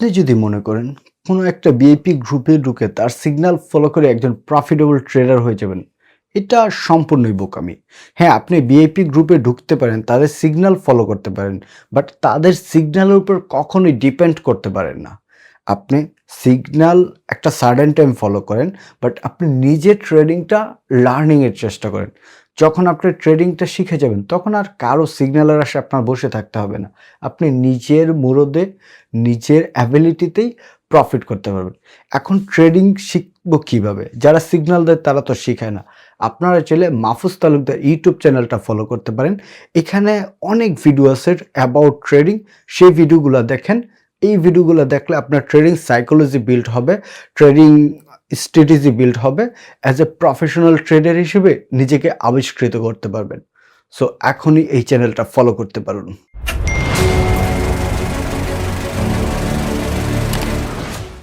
আপনি যদি মনে করেন কোনো একটা বিআইপি গ্রুপে ঢুকে তার সিগন্যাল ফলো করে একজন প্রফিটেবল ট্রেডার হয়ে যাবেন, এটা সম্পূর্ণই বোকামি। হ্যাঁ আপনি বিআইপি গ্রুপে ঢুকতে পারেন, তাদের সিগন্যাল ফলো করতে পারেন বাট তাদের সিগন্যালের উপর কখনোই ডিপেন্ড করতে পারেন না। আপনি সিগন্যাল একটা সার্ডেন টাইম ফলো করেন বাট আপনি নিজে ট্রেডিংটা লার্নিংয়ের চেষ্টা করেন। যখন আপনি ট্রেডিংটা শিখে যাবেন, তখন আর কারও সিগন্যালের আসে আপনার বসে থাকতে হবে না। আপনি নিজের মুরদে, নিজের অ্যাবিলিটিতেই প্রফিট করতে পারবেন। এখন ট্রেডিং শিখব কীভাবে? যারা সিগন্যাল দেয়, তারা তো শিখায় না। আপনারা চাইলে মাহফুজ তালুকদার ইউটিউব চ্যানেলটা ফলো করতে পারেন। এখানে অনেক ভিডিও আছে অ্যাবাউট ট্রেডিং সেই ভিডিওগুলো দেখেন। এই ভিডিওগুলো দেখলে আপনার ট্রেডিং সাইকোলজি বিল্ড হবে। ট্রেডিং স্ট্র্যাটেজি বিল্ড হবে অ্যাজ এ প্রফেশনাল ট্রেডার হিসেবে নিজেকে আবিষ্কৃত করতে পারবেন। সো এখনই এই চ্যানেলটা ফলো করতে পারুন।